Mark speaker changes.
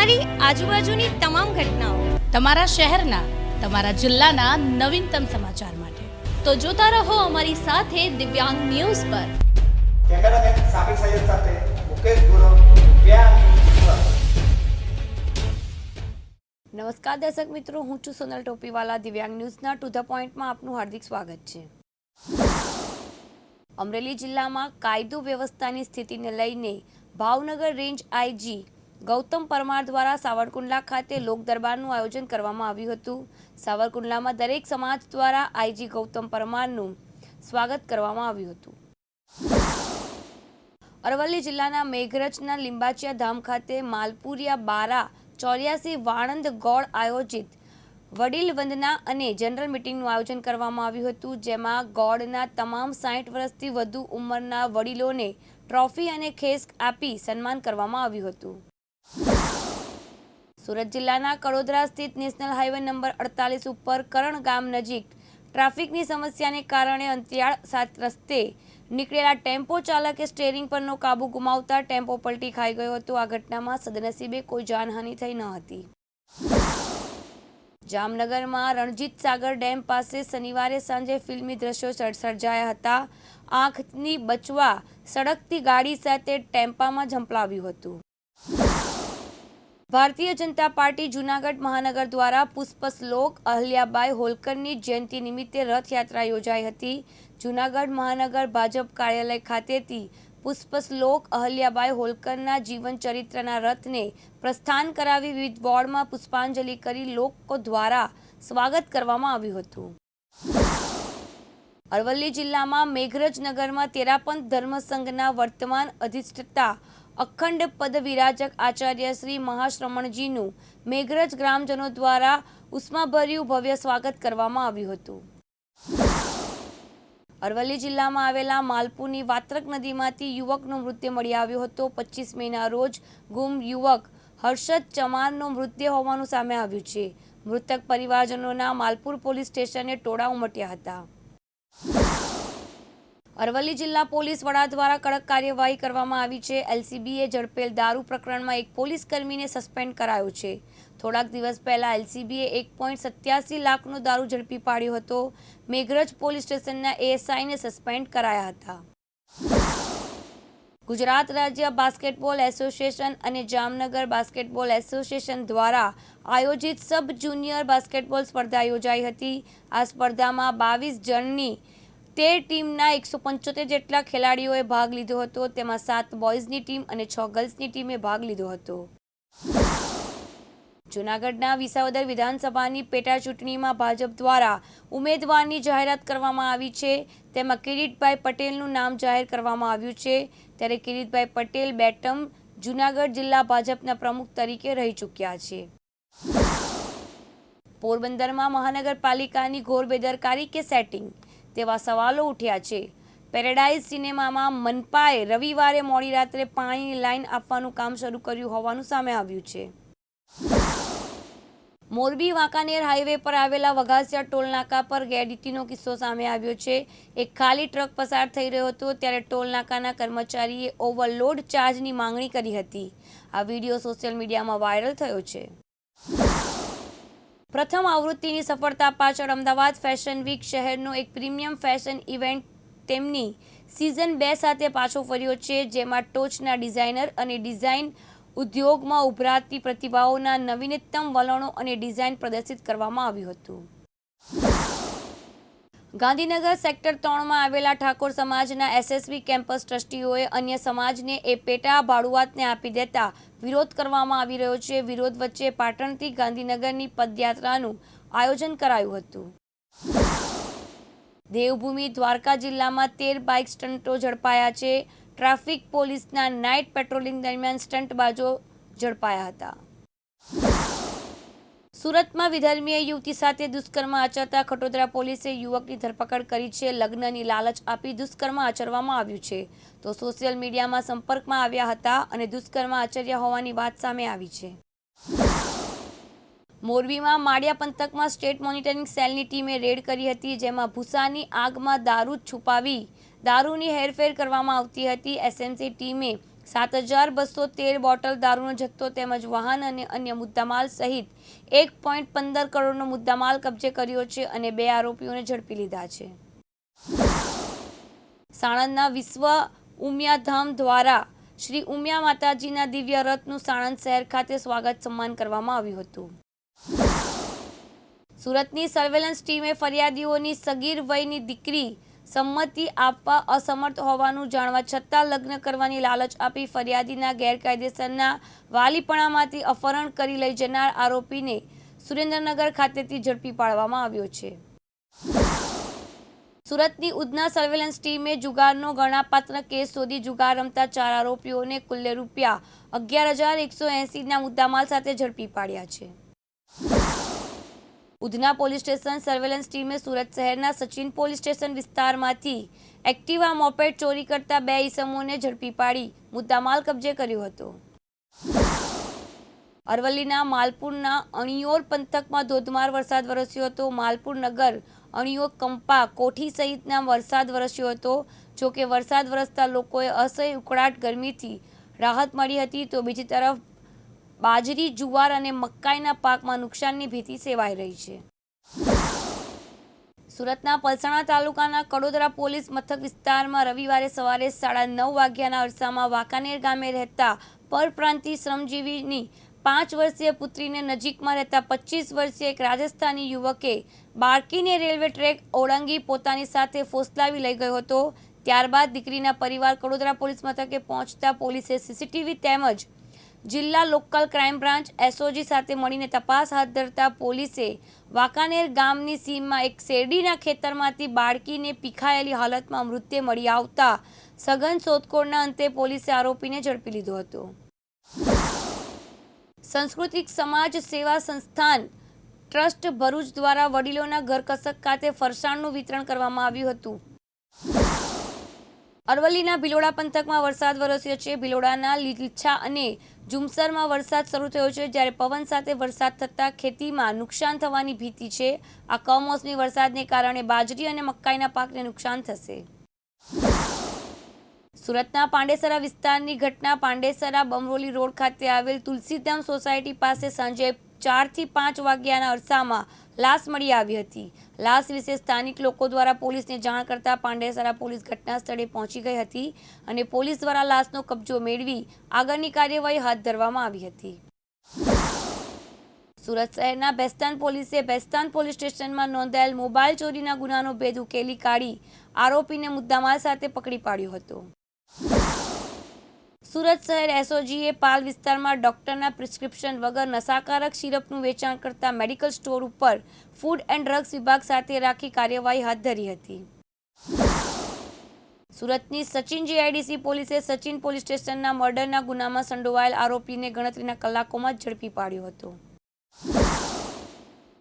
Speaker 1: તમારી આજુબાજુની તમામ ઘટનાઓ
Speaker 2: તમારા શહેરના તમારા જિલ્લાના નવીનતમ સમાચાર માટે.
Speaker 1: તો જોતા રહો અમારી સાથે દિવ્યાંગ ન્યૂઝ પર.
Speaker 3: કેમેરામેન સાબિર સૈયદ સાથે મુકેશ ગુરવ વ્યાયામ
Speaker 4: નમસ્કાર દર્શક મિત્રો હું છું સોનલ ટોપીવાલા. દિવ્યાંગ ન્યૂઝના ટુ ધ પોઈન્ટમાં આપનું હાર્દિક સ્વાગત છે. અમરેલી જિલ્લામાં કાયદો વ્યવસ્થાની સ્થિતિને લઈને ભાવનગર રેન્જ આઈજી ગૌતમ પરમાર દ્વારા સાવરકુંડલા ખાતે લોક દરબારનું આયોજન કરવામાં આવ્યું હતું. સાવરકુંડલામાં દરેક સમાજ દ્વારા આઈજી ગૌતમ પરમારનું સ્વાગત કરવામાં આવ્યું હતું. અરવલ્લી જિલ્લાના મેઘરજના લીંબાચિયા ધામ ખાતે માલપુરિયા બારા ચોર્યાસી વાણંદ ગોળ આયોજિત વડીલ વંદના અને જનરલ મિટિંગનું આયોજન કરવામાં આવ્યું હતું, જેમાં ગોળના તમામ સાઠ વર્ષથી વધુ ઉંમરના વડીલોને ટ્રોફી અને ખેસ આપી સન્માન કરવામાં આવ્યું હતું. સુરત જિલ્લાના કડોદરા સ્થિત નેશનલ હાઈવે નંબર અડતાલીસ ઉપર કરણ ગામ નજીક ટ્રાફિકની સમસ્યાને કારણે અંતરિયાળ સાત રસ્તે નીકળેલા ટેમ્પો ચાલકે સ્ટેરિંગ પરનો કાબુ ગુમાવતા ટેમ્પો પલટી ખાઈ ગયો હતો. આ ઘટનામાં સદનસીબે કોઈ જાનહાનિ થઈ ન હતી. જામનગરમાં રણજીત સાગર ડેમ પાસે શનિવારે સાંજે ફિલ્મી દ્રશ્યો સર્જ- સર્જાયા હતા. આંખની બચવા સડકતી ગાડી સાથે ટેમ્પામાં ઝંપલાવ્યું હતું. ભારતીય જનતા પાર્ટી જૂનાગઢ મહાનગર દ્વારા પુષ્પશ્લોક અહલ્યાબાઈ હોલકરની જયંતિ નિમિત્તે રથયાત્રા યોજાઈ હતી. જૂનાગઢ મહાનગર ભાજપ કાર્યાલય ખાતેથી પુષ્પશ્લોક અહલ્યાબાઈ હોલકરના જીવન ચરિત્રના રથને પ્રસ્થાન કરાવી વિવિધ વોર્ડમાં પુષ્પાંજલિ કરી લોકો દ્વારા સ્વાગત કરવામાં આવ્યું હતું. અરવલ્લી જિલ્લામાં મેઘરજ નગરમાં તેરાપંથ ધર્મસંઘના વર્તમાન અધિષ્ઠતા અખંડ પદ વિરાજક આચાર્ય શ્રી મહાશ્રમણજીનું મેઘરજ ગ્રામજનો દ્વારા ઉષ્માભર્યું ભવ્ય સ્વાગત કરવામાં આવ્યું હતું. અરવલ્લી જિલ્લામાં આવેલા માલપુરની વાત્રક નદીમાંથી યુવકનો મૃત્યુ મળી આવ્યો હતો. પચીસ મેના રોજ ગુમ યુવક હર્ષદ ચમારનો મૃત્યુ હોવાનું સામે આવ્યું છે. મૃતક પરિવારજનોના માલપુર પોલીસ સ્ટેશને ટોળા ઉમટ્યા હતા. અરવલ્લી જિલ્લા પોલીસ વડા દ્વારા કડક કાર્યવાહી કરવામાં આવી છે. એલસીબીએ ઝડપેલ દારૂ પ્રકરણમાં એક પોલીસ કર્મીને સસ્પેન્ડ કરાયો છે. થોડાક દિવસ પહેલા એલસીબીએ એક પોઈન્ટ સત્યાસી લાખનો દારૂ ઝડપી પાડ્યો હતો. મેઘરજ પોલીસ સ્ટેશનના એએસઆઈને સસ્પેન્ડ કરાયા હતા. ગુજરાત રાજ્ય બાસ્કેટબોલ એસોસિએશન અને જામનગર બાસ્કેટબોલ એસોસિએશન દ્વારા આયોજિત સબ જુનિયર બાસ્કેટબોલ સ્પર્ધા યોજાઈ હતી. આ સ્પર્ધામાં બાવીસ જણની તેર ટીમના એકસો પંચોતેર જેટલા ખેલાડીઓએ ભાગ લીધો હતો. તેમાં સાત બોયઝની ટીમ અને છ ગર્લ્સની ટીમે ભાગ લીધો હતો. જૂનાગઢના વિસાવદર વિધાનસભાની પેટા ચૂંટણીમાં ભાજપ દ્વારા ઉમેદવારની જાહેરાત કરવામાં આવી છે. તેમાં કિરીટભાઈ પટેલનું નામ જાહેર કરવામાં આવ્યું છે. ત્યારે કિરીટભાઈ પટેલ બે ટર્મ જૂનાગઢ જિલ્લા ભાજપના પ્રમુખ તરીકે રહી ચૂક્યા છે. પોરબંદરમાં મહાનગરપાલિકાની ઘોર બેદરકારી કે સેટિંગ? તેવા સવાલો ઉઠ્યા છે. પેરેડાઇઝ સિનેમામાં મનપાએ રવિવારે મોડી રાત્રે પાણીની લાઈન આપવાનું કામ શરૂ કર્યું હોવાનું સામે આવ્યું છે. મોરબી વાંકાનેર હાઈવે પર આવેલા વઘાસિયા ટોલ નાકા પર ગેરરીતિનો કિસ્સો સામે આવ્યો છે. એક ખાલી ટ્રક પસાર થઈ રહ્યો હતો ત્યારે ટોલ નાકાના કર્મચારીએ ઓવરલોડ ચાર્જની માંગણી કરી હતી. આ વીડિયો સોશિયલ મીડિયામાં વાયરલ થયો છે. પ્રથમ આવૃત્તિની સફળતા પાછળ અમદાવાદ ફેશન વીક શહેરનો એક પ્રીમિયમ ફેશન ઇવેન્ટ તેમની સિઝન બે સાથે પાછો ફર્યો છે, જેમાં ટોચના ડિઝાઇનર અને ડિઝાઇન ઉદ્યોગમાં ઉભરાતી પ્રતિભાઓના નવીનતમ વલણો અને ડિઝાઇન પ્રદર્શિત કરવામાં આવ્યું હતું. ગાંધીનગર સેક્ટર ત્રણમાં આવેલા ઠાકોર સમાજના એસએસબી કેમ્પસ ટ્રસ્ટીઓએ અન્ય સમાજને એ પેટા ભાડુઆતને આપી દેતા વિરોધ કરવામાં આવી રહ્યો છે. વિરોધ વચ્ચે પાટણથી ગાંધીનગરની પદયાત્રાનું આયોજન કરાયું હતું. દેવભૂમિ દ્વારકા જિલ્લામાં તેર બાઇક સ્ટન્ટો ઝડપાયા છે. ટ્રાફિક પોલીસના નાઇટ પેટ્રોલિંગ દરમિયાન સ્ટન્ટબાજો ઝડપાયા હતા. સુરતમાં વિધર્મીય યુવતી સાથે દુષ્કર્મ આચરતા ખટોદરા પોલીસે યુવકની ધરપકડ કરી છે. લગ્નની લાલચ આપી દુષ્કર્મ આચરવામાં આવ્યું છે. તો સોશિયલ મીડિયામાં સંપર્કમાં આવ્યા હતા અને દુષ્કર્મ આચર્યા હોવાની વાત સામે આવી છે. મોરબીમાં માળિયા પંથકમાં સ્ટેટ મોનિટરિંગ સેલની ટીમે રેડ કરી હતી, જેમાં ભૂસાની આગમાં દારૂ છુપાવી દારૂની હેરફેર કરવામાં આવતી હતી. એસએમસી ટીમે સાત હજાર બસો તેર બોટલ દારૂનો જથ્થો તેમજ વાહન અને અન્ય મુદ્દામાલ સહિત એક પોઈન્ટ પંદર કરોડનો મુદ્દામાલ કબજે કર્યો છે અને બે આરોપીઓને ઝડપી લીધા છે. સાણંદના વિશ્વ ઉમિયાધામ દ્વારા શ્રી ઉમિયા માતાજીના દિવ્ય રથનું સાણંદ શહેર ખાતે સ્વાગત સન્માન કરવામાં આવ્યું હતું. સુરતની સર્વેલન્સ ટીમે ફરિયાદીઓની સગીર વયની દીકરી સંમતિ આપવા અસમર્થ હોવાનું જાણવા છતાં લગ્ન કરવાની લાલચ આપી ફરિયાદીના ગેરકાયદેસરના વાલીપણામાંથી અપહરણ કરી લઈ જનાર આરોપીને સુરેન્દ્રનગર ખાતેથી ઝડપી પાડવામાં આવ્યો છે. સુરતની ઉધના સર્વેલન્સ ટીમે જુગારનો ગણાપાત્ર કેસ શોધી જુગાર રમતા ચાર આરોપીઓને કુલ્લે રૂપિયા અગિયાર હજાર એકસો એંસીના મુદ્દામાલ સાથે ઝડપી પાડ્યા છે. ઉધના પોલીસ સ્ટેશન સર્વેલન્સ ટીમે સુરત શહેરના સચિન પોલીસ સ્ટેશન વિસ્તારમાંથી એક્ટિવા મોપેડ ચોરી કરતા બે ઈસમોને ઝડપી પાડી મુદ્દામાલ કબજે કર્યો હતો. અરવલ્લીના માલપુરના અણિયોર પંથકમાં ધોધમાર વરસાદ વરસ્યો હતો. માલપુર નગર, અણિયોર કંપા, કોઠી સહિતના વરસાદ વરસ્યો હતો. જો કે વરસાદ વરસતા લોકોએ અસહ્ય ઉકળાટ ગરમીથી રાહત મળી હતી તો બીજી તરફ બાજરી, જુવાર અને મકાઈના પાકમાં નુકસાનની ભીતિ સેવાઈ રહી છે. સુરતના પલસાણા તાલુકાના કડોદરા પોલીસ મથક વિસ્તારમાં રવિવારે સવારે સાડા નવ વાગ્યાના અરસામાં વાંકાનેર ગામે રહેતા પરપ્રાંતિ શ્રમજીવીની પાંચ વર્ષીય પુત્રીને નજીકમાં રહેતા પચીસ વર્ષીય એક રાજસ્થાની યુવકે બાળકીને રેલવે ટ્રેક ઓળંગી પોતાની સાથે ફોસલાવી લઈ ગયો હતો. ત્યારબાદ દીકરીના પરિવાર કડોદરા પોલીસ મથકે પહોંચતા પોલીસે સીસીટીવી તેમજ જિલ્લા લોકલ ક્રાઇમ બ્રાન્ચ એસઓજી સાથે મળીને તપાસ હાથ ધરતા પોલીસે વાંકાનેર ગામની સીમમાં એક શેરડીના ખેતરમાંથી બાળકીને પીખાયેલી હાલતમાં મૃત્યુ મળી આવતા સઘન શોધખોળના અંતે પોલીસે આરોપીને ઝડપી લીધો હતો. સાંસ્કૃતિક સમાજ સેવા સંસ્થાન ટ્રસ્ટ ભરૂચ દ્વારા વડીલોના ઘરકસક ખાતે ફરસાણનું વિતરણ કરવામાં આવ્યું હતું. અરવલ્લીના ભિલોડા પંથકમાં વરસાદ વરસ્યો છે. ભિલોડાના લીલછા અને જુમસરમાં વરસાદ શરૂ થયો છે, જ્યારે પવન સાથે વરસાદ થતાં ખેતીમાં નુકસાન થવાની ભીતિ છે. આ કમોસમી વરસાદને કારણે બાજરી અને મકાઈના પાકને નુકસાન થશે. સુરતના પાંડેસરા વિસ્તારની ઘટના, પાંડેસરા બમરોલી રોડ ખાતે આવેલ તુલસીધામ સોસાયટી પાસે સાંજે ચારથી પાંચ વાગ્યાના અરસામાં લાશ મળી આવી હતી. લાશ વિશે સ્થાનિક લોકો દ્વારા પોલીસને જાણ કરતા પાંડેસરા પોલીસ ઘટના સ્થળે પહોંચી ગઈ હતી અને પોલીસ દ્વારા લાશનો કબજો મેળવી આગળની કાર્યવાહી હાથ ધરવામાં આવી હતી. સુરત શહેરના બેસ્તાન પોલીસે બેસ્તાન પોલીસ સ્ટેશનમાં નોંધાયેલ મોબાઈલ ચોરીના ગુનાનો ભેદ ઉકેલી કાઢી આરોપીને મુદ્દામાલ સાથે પકડી પાડ્યો હતો. સુરત શહેર એસઓજીએ પાલ વિસ્તારમાં ડોક્ટરના પ્રિસ્ક્રિપ્શન વગર નશાકારક સિરપનું વેચાણ કરતા મેડિકલ સ્ટોર ઉપર ફૂડ એન્ડ ડ્રગ્સ વિભાગ સાથે રાખી કાર્યવાહી હાથ ધરી હતી. સુરતની સચિન જીઆઈડીસી પોલીસે સચિન પોલીસ સ્ટેશનના મર્ડરના ગુનામાં સંડોવાયેલ આરોપીને ગણતરીના કલાકોમાં જ ઝડપી પાડ્યો હતો.